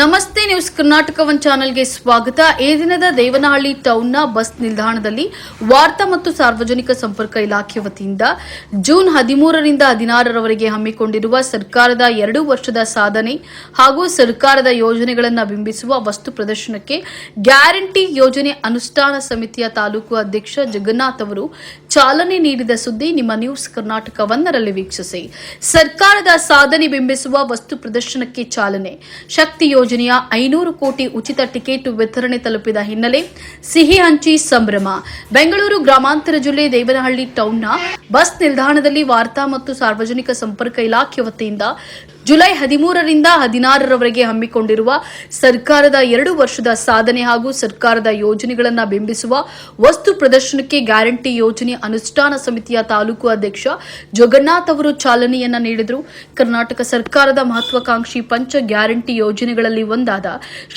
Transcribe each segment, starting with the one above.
ನಮಸ್ತೆ news Karnataka one ಚಾನೆಲ್ಗೆ ಸ್ವಾಗತ. ಈ ದಿನದ ದೇವನಹಳ್ಳಿ ಟೌನ್ನ ಬಸ್ ನಿಲ್ದಾಣದಲ್ಲಿ ವಾರ್ತಾ ಮತ್ತು ಸಾರ್ವಜನಿಕ ಸಂಪರ್ಕ ಇಲಾಖೆ ವತಿಯಿಂದ ಜೂನ್ ಹದಿಮೂರರಿಂದ ಹದಿನಾರರವರೆಗೆ ಹಮ್ಮಿಕೊಂಡಿರುವ ಸರ್ಕಾರದ ಎರಡು ವರ್ಷದ ಸಾಧನೆ ಹಾಗೂ ಸರ್ಕಾರದ ಯೋಜನೆಗಳನ್ನು ಬಿಂಬಿಸುವ ವಸ್ತು ಪ್ರದರ್ಶನಕ್ಕೆ ಗ್ಯಾರಂಟಿ ಯೋಜನೆ ಅನುಷ್ಠಾನ ಸಮಿತಿಯ ತಾಲೂಕು ಅಧ್ಯಕ್ಷ ಜಗನ್ನಾಥ್ ಅವರು ಚಾಲನೆ ನೀಡಿದ ಸುದ್ದಿ ನಿಮ್ಮ ನ್ಯೂಸ್ ಕರ್ನಾಟಕ ಒಂದರಲ್ಲಿ ವೀಕ್ಷಿಸಿ. ಸರ್ಕಾರದ ಸಾಧನೆ ಬಿಂಬಿಸುವ ವಸ್ತು ಪ್ರದರ್ಶನಕ್ಕೆ ಚಾಲನೆ. ಶಕ್ತಿ ಯೋಜನೆಯ ಐನೂರು ಕೋಟಿ ಉಚಿತ ಟಿಕೆಟ್ ವಿತರಣೆ ತಲುಪಿದ ಹಿನ್ನೆಲೆ ಸಿಹಿ ಹಂಚಿ ಸಂಭ್ರಮ. ಬೆಂಗಳೂರು ಗ್ರಾಮಾಂತರ ಜಿಲ್ಲೆ ದೇವನಹಳ್ಳಿ ಟೌನ್ನ ಬಸ್ ನಿಲ್ದಾಣದಲ್ಲಿ ವಾರ್ತಾ ಮತ್ತು ಸಾರ್ವಜನಿಕ ಸಂಪರ್ಕ ಇಲಾಖೆ ವತಿಯಿಂದ ಜುಲೈ ಹದಿಮೂರರಿಂದ ಹದಿನಾರರವರೆಗೆ ಹಮ್ಮಿಕೊಂಡಿರುವ ಸರ್ಕಾರದ ಎರಡು ವರ್ಷದ ಸಾಧನೆ ಹಾಗೂ ಸರ್ಕಾರದ ಯೋಜನೆಗಳನ್ನು ಬಿಂಬಿಸುವ ವಸ್ತು ಪ್ರದರ್ಶನಕ್ಕೆ ಗ್ಯಾರಂಟಿ ಯೋಜನೆ ಅನುಷ್ಠಾನ ಸಮಿತಿಯ ತಾಲೂಕು ಅಧ್ಯಕ್ಷ ಜಗನ್ನಾಥ್ ಅವರು ಚಾಲನೆಯನ್ನ ನೀಡಿದರು. ಕರ್ನಾಟಕ ಸರ್ಕಾರದ ಮಹತ್ವಾಕಾಂಕ್ಷಿ ಪಂಚ ಗ್ಯಾರಂಟಿ ಯೋಜನೆಗಳಲ್ಲಿ ಒಂದಾದ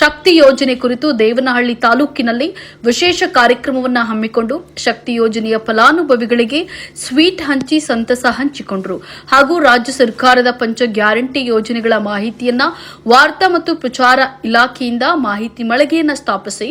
ಶಕ್ತಿ ಯೋಜನೆ ಕುರಿತು ದೇವನಹಳ್ಳಿ ತಾಲೂಕಿನಲ್ಲಿ ವಿಶೇಷ ಕಾರ್ಯಕ್ರಮವನ್ನು ಹಮ್ಮಿಕೊಂಡು ಶಕ್ತಿ ಯೋಜನೆಯ ಫಲಾನುಭವಿಗಳಿಗೆ ಸ್ವೀಟ್ ಹಂಚಿ ಸಂತಸ ಹಂಚಿಕೊಂಡರು ಹಾಗೂ ರಾಜ್ಯ ಸರ್ಕಾರದ ಪಂಚ ಗ್ಯಾರಂಟಿ ಯೋಜನೆಗಳ ಮಾಹಿತಿಯನ್ನ ವಾರ್ತಾ ಮತ್ತು ಪ್ರಚಾರ ಇಲಾಖೆಯಿಂದ ಮಾಹಿತಿ ಮಳಿಗೆಯನ್ನ ಸ್ಥಾಪಿಸಿ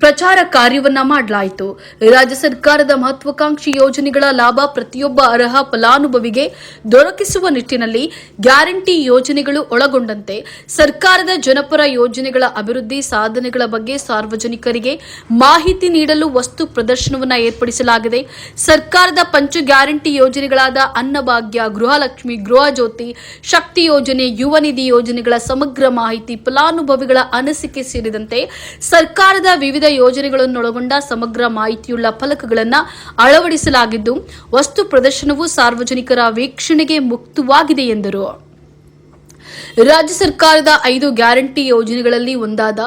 ಪ್ರಚಾರ ಕಾರ್ಯವನ್ನ ಮಾಡಲಾಯಿತು. ರಾಜ್ಯ ಸರ್ಕಾರದ ಮಹತ್ವಾಕಾಂಕ್ಷಿ ಯೋಜನೆಗಳ ಲಾಭ ಪ್ರತಿಯೊಬ್ಬ ಅರ್ಹ ಫಲಾನುಭವಿಗೆ ದೊರಕಿಸುವ ನಿಟ್ಟಿನಲ್ಲಿ ಗ್ಯಾರಂಟಿ ಯೋಜನೆಗಳು ಒಳಗೊಂಡಂತೆ ಸರ್ಕಾರದ ಜನಪರ ಯೋಜನೆಗಳ ಅಭಿವೃದ್ಧಿ ಸಾಧನೆಗಳ ಬಗ್ಗೆ ಸಾರ್ವಜನಿಕರಿಗೆ ಮಾಹಿತಿ ನೀಡಲು ವಸ್ತು ಪ್ರದರ್ಶನವನ್ನು ಏರ್ಪಡಿಸಲಾಗಿದೆ. ಸರ್ಕಾರದ ಪಂಚ ಗ್ಯಾರಂಟಿ ಯೋಜನೆಗಳಾದ ಅನ್ನಭಾಗ್ಯ, ಗೃಹಲಕ್ಷ್ಮಿ, ಗೃಹ ಜ್ಯೋತಿ, ಶಕ್ತಿ ಯುವ ನಿಧಿ ಯೋಜನೆಗಳ ಸಮಗ್ರ ಮಾಹಿತಿ, ಫಲಾನುಭವಿಗಳ ಅನಿಸಿಕೆ ಸೇರಿದಂತೆ ಸರ್ಕಾರದ ವಿವಿಧ ಯೋಜನೆಗಳನ್ನೊಳಗೊಂಡ ಸಮಗ್ರ ಮಾಹಿತಿಯುಳ್ಳ ಫಲಕಗಳನ್ನು ಅಳವಡಿಸಲಾಗಿದ್ದು, ವಸ್ತು ಪ್ರದರ್ಶನವು ಸಾರ್ವಜನಿಕರ ವೀಕ್ಷಣೆಗೆ ಮುಕ್ತವಾಗಿದೆ ಎಂದರು. ರಾಜ್ಯ ಸರ್ಕಾರದ ಐದು ಗ್ಯಾರಂಟಿ ಯೋಜನೆಗಳಲ್ಲಿ ಒಂದಾದ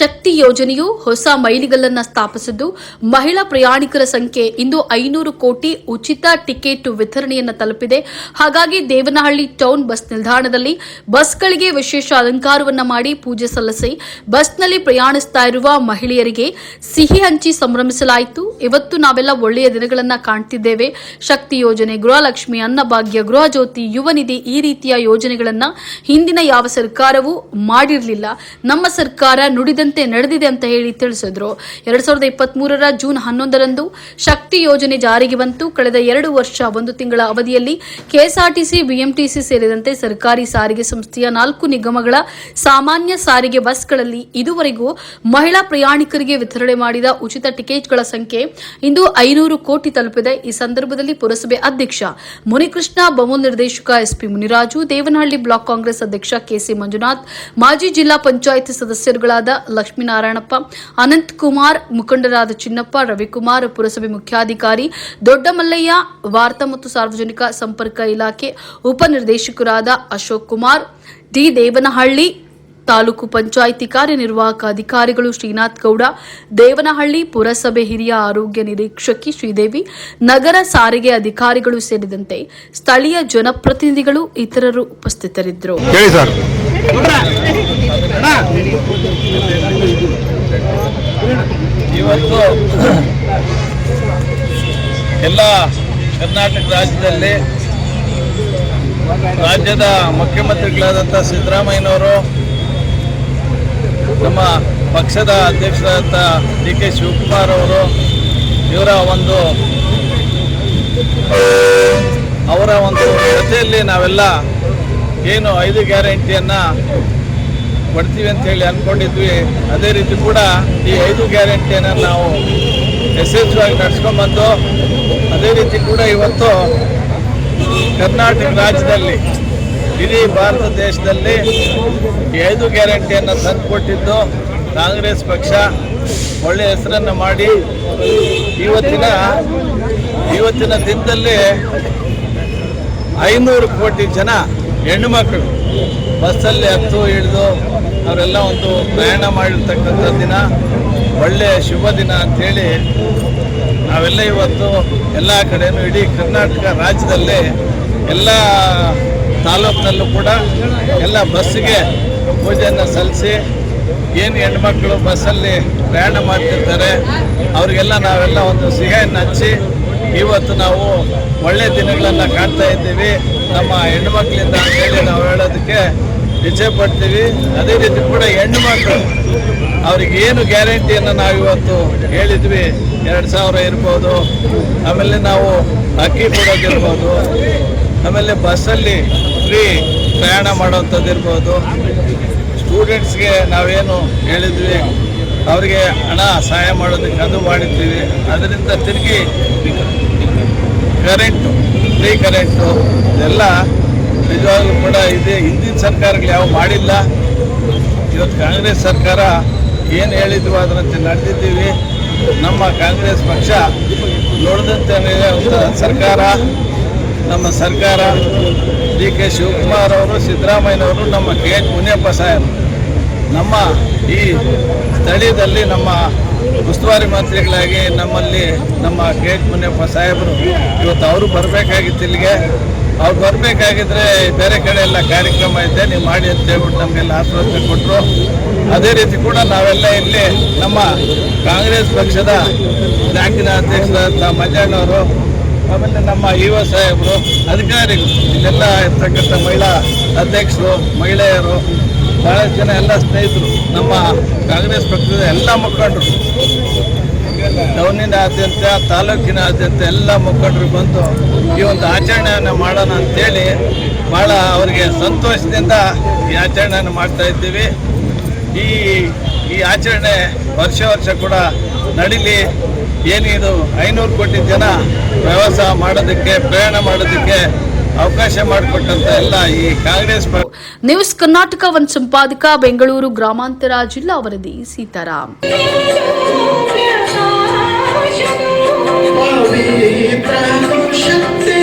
ಶಕ್ತಿ ಯೋಜನೆಯು ಹೊಸ ಮೈಲಿಗಲ್ಲನ್ನು ಸ್ಥಾಪಿಸಿದ್ದು, ಮಹಿಳಾ ಪ್ರಯಾಣಿಕರ ಸಂಖ್ಯೆ ಇಂದು ಐನೂರು ಕೋಟಿ ಉಚಿತ ಟಿಕೆಟ್ ವಿತರಣೆಯನ್ನು ತಲುಪಿದೆ. ಹಾಗಾಗಿ ದೇವನಹಳ್ಳಿ ಟೌನ್ ಬಸ್ ನಿಲ್ದಾಣದಲ್ಲಿ ಬಸ್ಗಳಿಗೆ ವಿಶೇಷ ಅಲಂಕಾರವನ್ನ ಮಾಡಿ ಪೂಜೆ ಸಲ್ಲಿಸಿ, ಬಸ್ನಲ್ಲಿ ಪ್ರಯಾಣಿಸ್ತಾ ಇರುವ ಮಹಿಳೆಯರಿಗೆ ಸಿಹಿ ಹಂಚಿ ಸಂಭ್ರಮಿಸಲಾಯಿತು. ಇವತ್ತು ನಾವೆಲ್ಲ ಒಳ್ಳೆಯ ದಿನಗಳನ್ನು ಕಾಣ್ತಿದ್ದೇವೆ. ಶಕ್ತಿ ಯೋಜನೆ, ಗೃಹಲಕ್ಷ್ಮಿ, ಅನ್ನಭಾಗ್ಯ, ಗೃಹ ಜ್ಯೋತಿ, ಯುವ ನಿಧಿ ಈ ರೀತಿಯ ಯೋಜನೆಗಳನ್ನ ಹಿಂದಿನ ಯಾವ ಸರ್ಕಾರವೂ ಮಾಡಿರಲಿಲ್ಲ. ನಮ್ಮ ಸರ್ಕಾರ ನುಡಿದಂತೆ ನಡೆದಿದೆ ಅಂತ ಹೇಳಿ ತಿಳಿಸಿದ್ರು. ಎರಡ್ ಸಾವಿರದ ಇಪ್ಪತ್ತ್ ಮೂರರ ಜೂನ್ ಹನ್ನೊಂದರಂದು ಶಕ್ತಿ ಯೋಜನೆ ಜಾರಿಗೆ ಬಂತು. ಕಳೆದ ಎರಡು ವರ್ಷ ಒಂದು ತಿಂಗಳ ಅವಧಿಯಲ್ಲಿ ಕೆಎಸ್ಆರ್ಟಿಸಿ, ಬಿಎಂಟಿಸಿ ಸೇರಿದಂತೆ ಸರ್ಕಾರಿ ಸಾರಿಗೆ ಸಂಸ್ಥೆಯ ನಾಲ್ಕು ನಿಗಮಗಳ ಸಾಮಾನ್ಯ ಸಾರಿಗೆ ಬಸ್ಗಳಲ್ಲಿ ಇದುವರೆಗೂ ಮಹಿಳಾ ಪ್ರಯಾಣಿಕರಿಗೆ ವಿತರಣೆ ಮಾಡಿದ ಉಚಿತ ಟಿಕೆಟ್ಗಳ ಸಂಖ್ಯೆ ಇಂದು ಐನೂರು ಕೋಟಿ ತಲುಪಿದೆ. ಈ ಸಂದರ್ಭದಲ್ಲಿ ಪುರಸಭೆ ಅಧ್ಯಕ್ಷ ಮುನಿಕೃಷ್ಣ ಬಮೂಲ್ ನಿರ್ದೇಶಕ ಎಸ್ಪಿ ಮುನಿರಾಜು, ದೇವನಹಳ್ಳಿ ಬ್ಲಾಕ್ ಕಾಂಗ್ರೆಸ್ ಅಧ್ಯಕ್ಷ ಕೆಸಿ ಮಂಜುನಾಥ್, ಮಾಜಿ ಜಿಲ್ಲಾ ಪಂಚಾಯತ್ ಸದಸ್ಯರುಗಳಾದ ಲಕ್ಷ್ಮೀನಾರಾಯಣಪ್ಪ, ಅನಂತ್ ಕುಮಾರ್, ಮುಖಂಡರಾದ ಚಿನ್ನಪ್ಪ, ರವಿಕುಮಾರ್, ಪುರಸಭೆ ಮುಖ್ಯಾಧಿಕಾರಿ, ದೊಡ್ಡಮಲ್ಲಯ್ಯ, ವಾರ್ತಾ ಮತ್ತು ಸಾರ್ವಜನಿಕ ಸಂಪರ್ಕ ಇಲಾಖೆ ಉಪನಿರ್ದೇಶಕರಾದ ಅಶೋಕ್ ಕುಮಾರ್, ಡಿ ದೇವನಹಳ್ಳಿ ತಾಲೂಕು ಪಂಚಾಯಿತಿ ಕಾರ್ಯನಿರ್ವಾಹಕ ಅಧಿಕಾರಿಗಳು ಶ್ರೀನಾಥ್ ಗೌಡ ದೇವನಹಳ್ಳಿ ಪುರಸಭೆ ಹಿರಿಯ ಆರೋಗ್ಯ ನಿರೀಕ್ಷಕಿ ಶ್ರೀದೇವಿ ನಗರ ಸಾರಿಗೆ ಅಧಿಕಾರಿಗಳು ಸೇರಿದಂತೆ ಸ್ಥಳೀಯ ಜನಪ್ರತಿನಿಧಿಗಳು ಇತರರು ಉಪಸ್ಥಿತರಿದ್ದರು. ಹೇಳಿ ಸರ್. ಇವತ್ತು ಎಲ್ಲ ಕರ್ನಾಟಕ ರಾಜ್ಯದಲ್ಲಿ ರಾಜ್ಯದ ಮುಖ್ಯಮಂತ್ರಿಗಳಾದಂಥ ಸಿದ್ದರಾಮಯ್ಯನವರು ನಮ್ಮ ಪಕ್ಷದ ಅಧ್ಯಕ್ಷರಾದಂಥ ಡಿ ಕೆ ಶಿವಕುಮಾರ್ ಅವರು ಇವರ ಒಂದು ಅವರ ಒಂದು ಜೊತೆಯಲ್ಲಿ ನಾವೆಲ್ಲ ಏನು ಐದು ಗ್ಯಾರಂಟಿಯನ್ನು ಕೊಡ್ತೀವಿ ಅಂತ ಹೇಳಿ ಅಂದ್ಕೊಂಡಿದ್ವಿ. ಅದೇ ರೀತಿ ಕೂಡ ಈ ಐದು ಗ್ಯಾರಂಟಿಯನ್ನು ನಾವು ಯಶಸ್ವಿಯಾಗಿ ನಡ್ಸ್ಕೊಂಡ್ಬಂದು ಅದೇ ರೀತಿ ಕೂಡ ಇವತ್ತು ಕರ್ನಾಟಕ ರಾಜ್ಯದಲ್ಲಿ ಇಡೀ ಭಾರತ ದೇಶದಲ್ಲಿ ಐದು ಗ್ಯಾರಂಟಿಯನ್ನು ತಂದುಕೊಟ್ಟಿದ್ದು ಕಾಂಗ್ರೆಸ್ ಪಕ್ಷ. ಒಳ್ಳೆಯ ಹೆಸರನ್ನು ಮಾಡಿ. ಇವತ್ತಿನ ಇವತ್ತಿನ ದಿನದಲ್ಲಿ ಐನೂರು ಕೋಟಿ ಜನ ಹೆಣ್ಣುಮಕ್ಕಳು ಬಸ್ಸಲ್ಲಿ ಹತ್ತು ಇಳಿದು ಅವರೆಲ್ಲ ಒಂದು ಪ್ರಯಾಣ ಮಾಡಿರ್ತಕ್ಕಂಥ ದಿನ. ಒಳ್ಳೆಯ ಶುಭ ದಿನ ಅಂಥೇಳಿ ನಾವೆಲ್ಲ ಇವತ್ತು ಎಲ್ಲ ಕಡೆಯೂ ಇಡೀ ಕರ್ನಾಟಕ ರಾಜ್ಯದಲ್ಲಿ ಎಲ್ಲ ತಾಲೂಕಿನಲ್ಲೂ ಕೂಡ ಎಲ್ಲ ಬಸ್ಸಿಗೆ ಪೂಜೆಯನ್ನು ಸಲ್ಲಿಸಿ ಏನು ಹೆಣ್ಮಕ್ಳು ಬಸ್ಸಲ್ಲಿ ಪ್ರಯಾಣ ಮಾಡ್ತಿರ್ತಾರೆ, ಅವರಿಗೆಲ್ಲ ನಾವೆಲ್ಲ ಒಂದು ಸಿಹಿಯನ್ನು ಹಚ್ಚಿ ಇವತ್ತು ನಾವು ಒಳ್ಳೆ ದಿನಗಳನ್ನು ಕಾಣ್ತಾ ಇದ್ದೀವಿ. ನಮ್ಮ ಹೆಣ್ಮಕ್ಳಿಂದ ಅಂತೇಳಿ ನಾವು ಹೇಳೋದಕ್ಕೆ ಇಚ್ಛೆ ಪಡ್ತೀವಿ ಅದೇ ರೀತಿ ಕೂಡ ಹೆಣ್ಣು ಅವ್ರಿಗೆ ಏನು ಗ್ಯಾರಂಟಿಯನ್ನು ನಾವಿವತ್ತು ಹೇಳಿದ್ವಿ? ಎರಡು ಸಾವಿರ ಇರ್ಬೋದು. ಆಮೇಲೆ ನಾವು ಅಕ್ಕಿ ಕೊಡೋದಿರ್ಬೋದು. ಆಮೇಲೆ ಬಸ್ಸಲ್ಲಿ ಫ್ರೀ ಪ್ರಯಾಣ ಮಾಡುವಂಥದ್ದು ಇರ್ಬೋದು. ಸ್ಟೂಡೆಂಟ್ಸ್ಗೆ ನಾವೇನು ಹೇಳಿದ್ವಿ, ಅವರಿಗೆ ಹಣ ಸಹಾಯ ಮಾಡೋದಕ್ಕೆ ಅದು ಮಾಡಿದ್ದೀವಿ ಅದರಿಂದ ತಿರುಗಿ ಕರೆಂಟು ಫ್ರೀ ಕರೆಂಟು ಇದೆಲ್ಲ ನಿಜವಾಗ್ಲೂ ಕೂಡ ಇದೆ. ಹಿಂದಿನ ಸರ್ಕಾರಗಳು ಯಾವ ಮಾಡಿಲ್ಲ. ಇವತ್ತು ಕಾಂಗ್ರೆಸ್ ಸರ್ಕಾರ ಏನು ಹೇಳಿದ್ವು ಅದರಂತೆ ನಡೆದಿದ್ದೀವಿ. ನಮ್ಮ ಕಾಂಗ್ರೆಸ್ ಪಕ್ಷ ನೋಡಿದಂತೆ ಸರ್ಕಾರ. ನಮ್ಮ ಸರ್ಕಾರ ಡಿ ಕೆ ಶಿವಕುಮಾರ್ ಅವರು, ಸಿದ್ದರಾಮಯ್ಯನವರು ನಮ್ಮ ಕೆ ಎಚ್ ಮುನಿಯಪ್ಪ ಸಾಹೇಬರು ನಮ್ಮ ಈ ಸ್ಥಳೀಯದಲ್ಲಿ ನಮ್ಮ ಉಸ್ತುವಾರಿ ಮಂತ್ರಿಗಳಾಗಿ ನಮ್ಮಲ್ಲಿ ನಮ್ಮ ಕೆ ಎಚ್ ಮುನಿಯಪ್ಪ ಸಾಹೇಬರು, ಇವತ್ತು ಅವರು ಬರಬೇಕಾಗಿತ್ತು ಇಲ್ಲಿಗೆ. ಅವ್ರು ಬರಬೇಕಾಗಿದ್ರೆ ಬೇರೆ ಕಡೆ ಎಲ್ಲ ಕಾರ್ಯಕ್ರಮ ಇದೆ, ನೀವು ಮಾಡಿ ಅಂತ ಹೇಳ್ಬಿಟ್ಟು ನಮಗೆಲ್ಲ ಆಶ್ವಾಸನೆ ಕೊಟ್ಟರು ಅದೇ ರೀತಿ ಕೂಡ ನಾವೆಲ್ಲ ಇಲ್ಲಿ ನಮ್ಮ ಕಾಂಗ್ರೆಸ್ ಪಕ್ಷದ ಬ್ಯಾಂಕಿನ ಅಧ್ಯಕ್ಷರಾದಂಥ ಮಂಜಣ್ಣವರು ಆಮೇಲೆ ನಮ್ಮ ಯುವ ಸಾಹೇಬರು, ಅಧಿಕಾರಿಗಳು, ಇಲ್ಲೆಲ್ಲ ಇರ್ತಕ್ಕಂಥ ಮಹಿಳಾ ಅಧ್ಯಕ್ಷರು, ಮಹಿಳೆಯರು, ಬಹಳಷ್ಟು ಜನ ಎಲ್ಲ ಸ್ನೇಹಿತರು, ನಮ್ಮ ಕಾಂಗ್ರೆಸ್ ಪಕ್ಷದ ಎಲ್ಲ ಮುಖಂಡರು ಟೌನಿನಾದ್ಯಂತ ತಾಲೂಕಿನಾದ್ಯಂತ ಎಲ್ಲ ಮುಖಂಡರು ಬಂದು ಈ ಒಂದು ಆಚರಣೆಯನ್ನು ಮಾಡೋಣ ಅಂತೇಳಿ ಭಾಳ ಅವರಿಗೆ ಸಂತೋಷದಿಂದ ಈ ಆಚರಣೆಯನ್ನು ಮಾಡ್ತಾ ಇದ್ದೀವಿ. ಈ ಈ ಆಚರಣೆ ವರ್ಷ ವರ್ಷ ಕೂಡ ನಡೀಲಿ. ಏನಿದು ಐನೂರು ಕೋಟಿ ಜನ ವ್ಯವಸಾಯ ಮಾಡೋದಕ್ಕೆ ಪ್ರಯಾಣ ಮಾಡೋದಕ್ಕೆ ಅವಕಾಶ ಮಾಡಿಕೊಟ್ಟಂತ ಎಲ್ಲ ಈ ಕಾಂಗ್ರೆಸ್ ನ್ಯೂಸ್ ಕರ್ನಾಟಕ ಒಂದು ಸಂಪಾದಕ ಬೆಂಗಳೂರು ಗ್ರಾಮಾಂತರ ಜಿಲ್ಲಾ ವರದಿ ಸೀತಾರಾಮ್. ಶಕ್ತಿ.